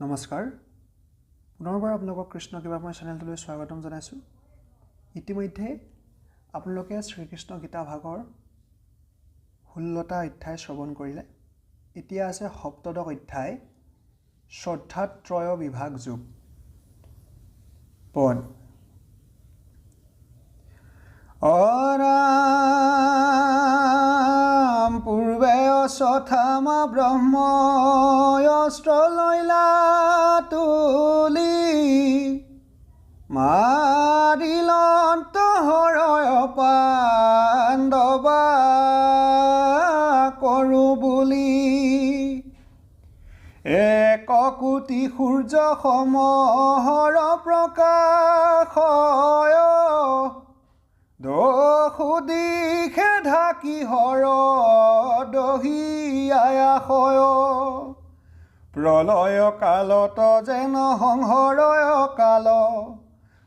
নমস্কাৰ। পুনৰবাৰ আপোনালোকক কৃষ্ণ কিবা মই চেনেলটোলৈ স্বাগতম জনাইছোঁ। ইতিমধ্যে আপোনালোকে শ্ৰীকৃষ্ণ গীতা ভাগৰ ষোল্লটা অধ্যায় শ্ৰৱণ কৰিলে। এতিয়া আছে সপ্তদশ অধ্যায় শ্ৰদ্ধাত্ৰয় বিভাগ যোগ। পদ। অৰাম পূৰ্বে অচথামা ব্ৰহ্ময়স্ত্ৰ লৈলা কোটি সূৰ্য সমহৰ প্ৰকাশয় দহু দিশে ঢাকি হৰ দহিয়াশয় প্ৰলয় কালত যেন সংহৰয় কাল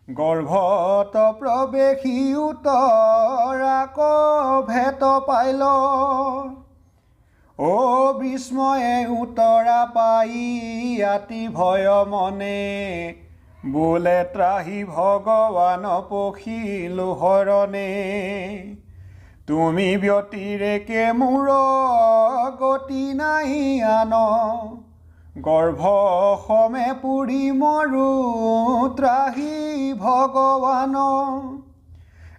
গৰ্ভত প্ৰৱেশী উতৰাক ভেট পাইল। অ বিস্ময়ে উতৰা পাই আতি ভয় মনে। বোলে ত্ৰাহি ভগৱান পখিলো হৰণে তুমি ব্যতিৰেকে মোৰ গতি নাই আন। গৰ্ভ সমে পুৰি মৰো ত্ৰাহি ভগৱান।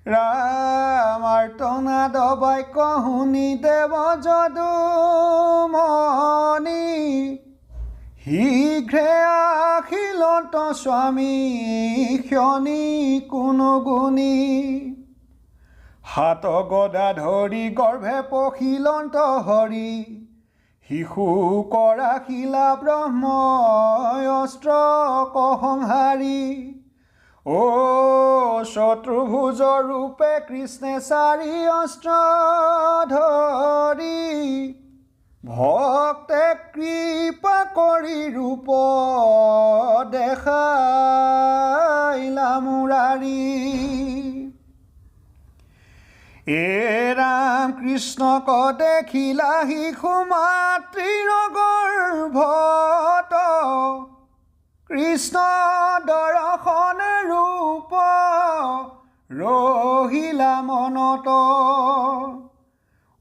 ৰামাৰ্তনাদ বাক্য শুনি দেৱ যদু মণি শীঘ্ৰে আখিলত স্বামী ক্ষণি কোনো গুণী। হাত গদা ধৰি গৰ্ভে পখিলন্ত হৰি। শিশু কৰা শিলা ব্ৰহ্ম অস্ত্ৰ কসংহাৰী অ শত্ৰুভুজ ৰূপে কৃষ্ণে চাৰি অস্ত্ৰ ধৰি ভক্তে কৃপা কৰি ৰূপ দেখাইলা মুৰাৰী। এ ৰাম কৃষ্ণক দেখিলা শিশু মাতৃৰ গৰ্ভত কৃষ্ণ দৰ্শন ৰূপ ৰহিলা মনত।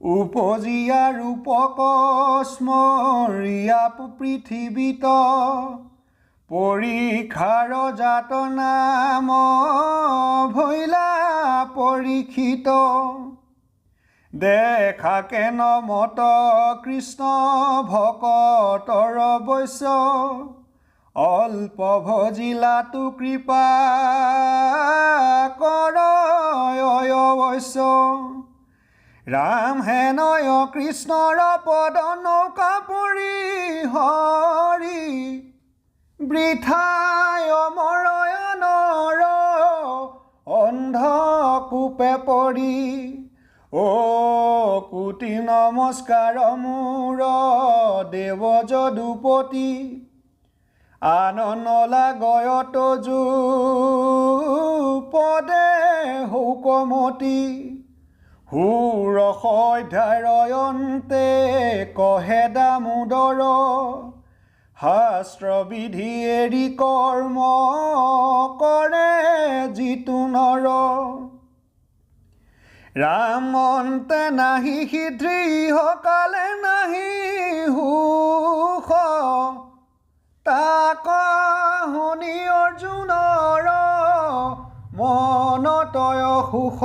উপজীয়া ৰূপক স্মৰীয়া পৃথিৱীত। পৰীক্ষাৰ জাত নাম ভৈলা পৰীক্ষিত। দেখা কেন মত কৃষ্ণ ভকতৰ বৈশ্য। অল্প ভজিলাতো কৃপা কৰ অৱশ্য। ৰাম হেনয় কৃষ্ণৰ পদ নৌকা পৰি হৰি। বৃথায় মৰয়নৰ অন্ধ কোপে পৰি। অ কোটি নমস্কাৰ মোৰ দেৱ যদুপতি। আননলা গয়ত যো পদে হৌকমতি সুৰ সধ্যায়ন্তে কহে দামোদৰ। শাস্ত্ৰ বিধি এৰি কৰ্ম কৰে যিটো নৰ। ৰামন্তে নাহি সিদ্ধি সকালে নাহি সুখ তাক শুনি অৰ্জুনৰ মনতয় সুখ।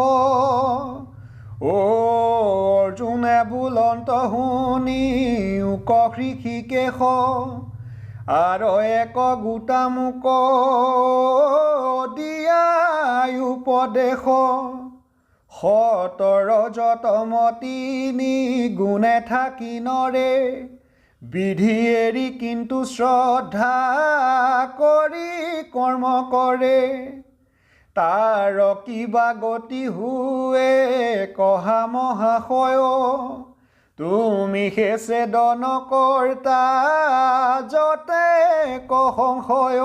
অৰ্জুনে বুলন্ত শুনি উক কৃষিকেশ আৰু এক গোটা মোক দিয়া উপদেশ। সতৰ যতমতি গুণে থাকি নৰে। বিধি এৰি কিন্তু শ্ৰদ্ধা কৰি কৰ্ম কৰে তাৰ কিবা গতি হুৱে কহা মহাশয় তুমি সেছে দন কৰ্তা যতে কসংশয়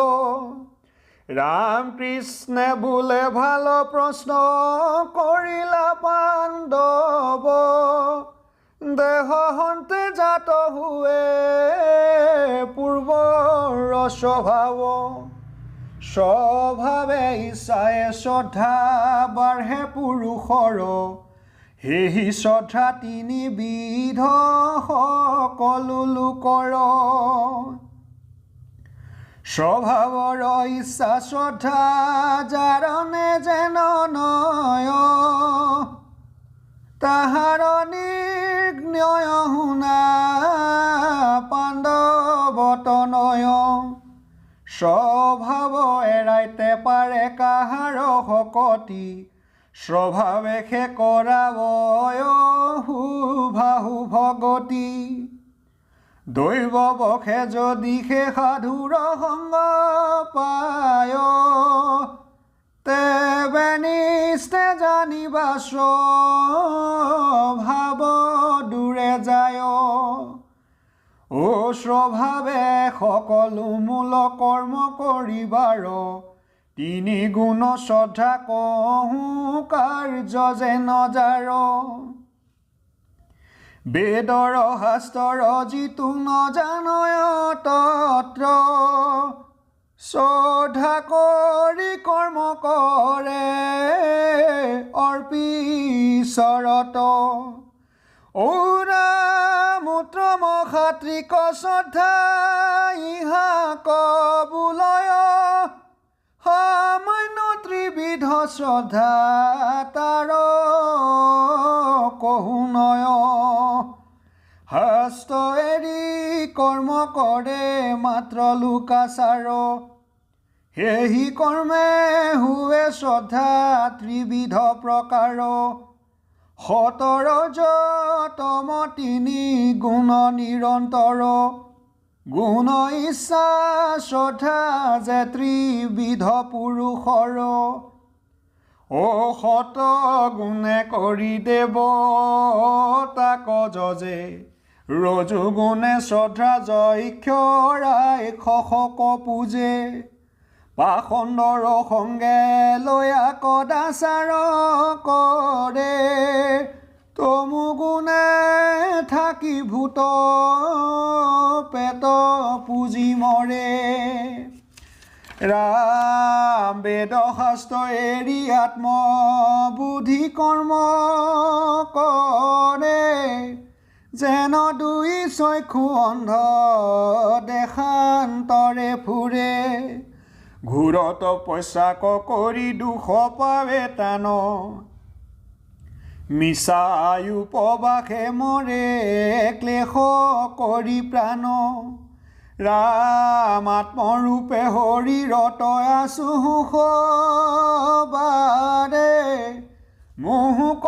ৰাম কৃষ্ণে বোলে ভালো প্ৰশ্ন কৰিলা পাণ্ডৱ দেহ হন্তে হুৱে পূৰ্বৰ স্বভাৱ স্বভাৱে ইচ্ছায়ে শ্ৰদ্ধা বাঢ়ে পুৰুষৰ। সেহি শ্ৰদ্ধা তিনিবিধ সকলো লোকৰ। স্বভাৱৰ ইচ্ছা শ্ৰদ্ধা জাৰণে যেন নয়। তাহার নির্ণয় শুনা পাণ্ডৱতনয় স্বভাৱ এৰাইতে পাৰে কাহাৰ শকতি স্বভাৱেশে কৰাব শুভাহু ভগতি দৈৱ যদি সে সাধুৰ সংগ পায় তেবে নিষ্টে জানিবা স্বভাৱ দূৰে যায়। স্বভাৱে সকলো মূল কৰ্ম কৰিবাৰ তিনি গুণ শ্ৰদ্ধা কহোঁ কাৰ্য যে নজাৰ বেদৰ শাস্ত্ৰৰ যিটো নজানয় তত্ৰ শ্ৰদ্ধা কৰি কৰ্ম কৰে অৰ্পিচৰত। ঔৰা মূত্ৰ মহাত্ৰিক শ্ৰদ্ধা ইহা কবুলয়। সামান্য ত্ৰিবিধ শ্ৰদ্ধা তাৰ কহুনয়। হস্ত এৰি কৰ্ম কৰে মাত্ৰ লোকাচাৰ। সেহি কৰ্মে হুৱে শ্ৰদ্ধা ত্ৰিবিধ প্ৰকাৰ। সতৰ যতম তিনি গুণ নিৰন্তৰ। গুণ ইচ্ছা শ্ৰদ্ধা যে ত্ৰিবিধ পুৰুষৰ। ও সত গুণে কৰি দেৱ তাক যজে। ৰজু গুণে শ্ৰদ্ধা জয়ক্ষৰাই শশক পূজে। পাখণ্ডৰ সংগে লয়া কদাচাৰ কৰে। তমু গুণে থাকি ভূত পেট পুজি মৰে। ৰাম বেদ শাস্ত্ৰ এৰি আত্ম বুদ্ধি কৰ্ম কৰে। যেন দুই চক্ষু অন্ধ দেশান্তৰে ফুৰে। ঘূৰত পইচাক কৰি দুখ পাবে টান। মিছায়ু পবাসে মৰে ক্লেশ কৰি প্ৰাণ। ৰাম আত্মৰূপে শৰীৰত আছো সুখ বাৰে মোহোক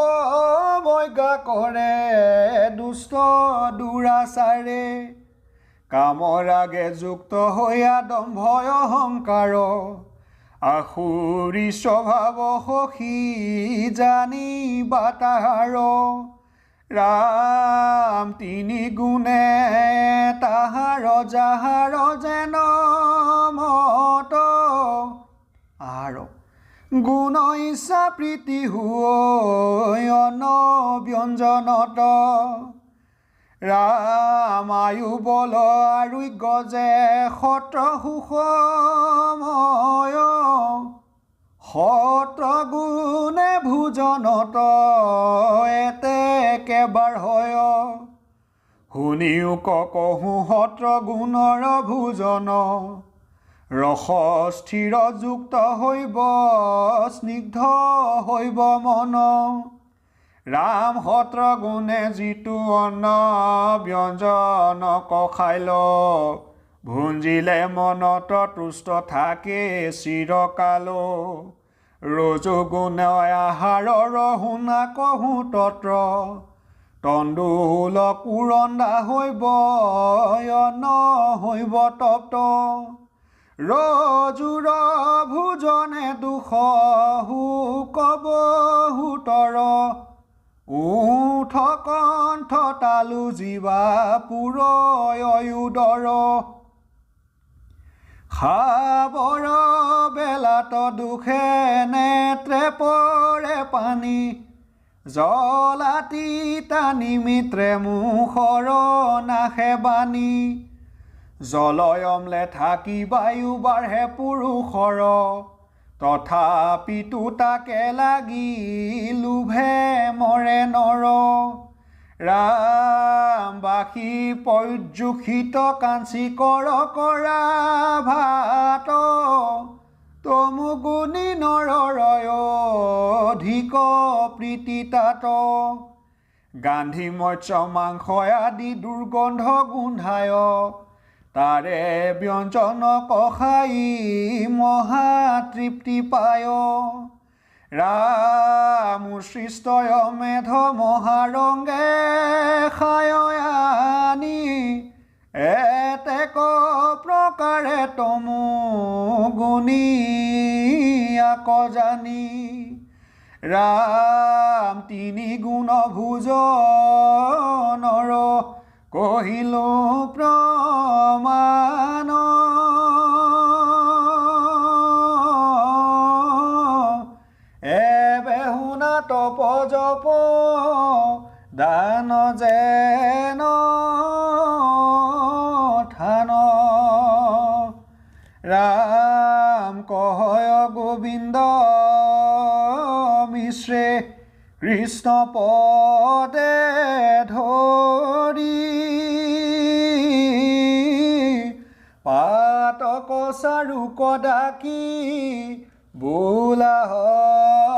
বৈজ্ঞা কৰে দুষ্ট দুৰাচাৰে। কামৰাগে যুক্ত হৈয়া দম্ভয় অহংকাৰ আসুৰি স্বভাৱ সখী জানি বাতাহাৰ ৰাম তিনি গুণে তাহাৰ, যাহাৰ যেন মত। আৰ গুণ ইচ্ছা প্ৰীতি হুয়ন ব্যঞ্জনত ৰামায়ু বল আৰোগ্য যে সত্ৰ সুষময় সত্ৰ গুণে ভোজনত এতে কেবাৰ হয়। শুনিও কহোঁ সত্ৰ গুণৰ ভোজন। ৰস স্থিৰ যুক্ত হৈব স্নিগ্ধ হৈব মন। ৰাম সত্ৰ গুণে যিটো অন্ন ব্যঞ্জন কখাইল ভুঞ্জিলে মনত তুষ্ট থাকে চিৰকাল। ৰজু গুণ আহাৰৰ শুনা কহোঁ তত্ৰ তণ্ডুল কুৰন্দা হৈব অন্ন হৈব তপ্ত ৰজুৰ ভোজনে দুখ শুকব সুতৰ উঠ কণ্ঠ তালু জীৱা পুৰয়ুদৰ খাবৰ বেলাত দুখে নেত্ৰে পৰে পানী জলাতি টানি মিত্ৰে মুখৰ নাশে বাণী। জলয়মলে থাকি বায়ু বাঢ়ে পুৰুষৰ তথাপিতো তাকে লাগি লোভে মৰে নৰ। ৰামবাসী পৰ্যুষিত কাঞ্চি কৰ কৰা ভাত। তমু গুণী নৰৰয় অধিক প্ৰীতি তাত। গান্ধী মৎস্য মাংস আদি দুৰ্গন্ধ গোন্ধায়। তাৰে ব্যঞ্জন কষাই মহা তৃপ্তি পায়। ৰাম সৃষ্টয় মেধ মহাৰংগে খায়নি এতেক প্ৰকাৰে তমু গুণী আক জানি ৰাম তিনি গুণ ভোজনৰ কহিলো প্ৰমাণ ৰাম কহয় গোবিন্দ মিশ্ৰে কৃষ্ণ পদে ধৰি পাতক চাৰু কদাকি বোলা হৰি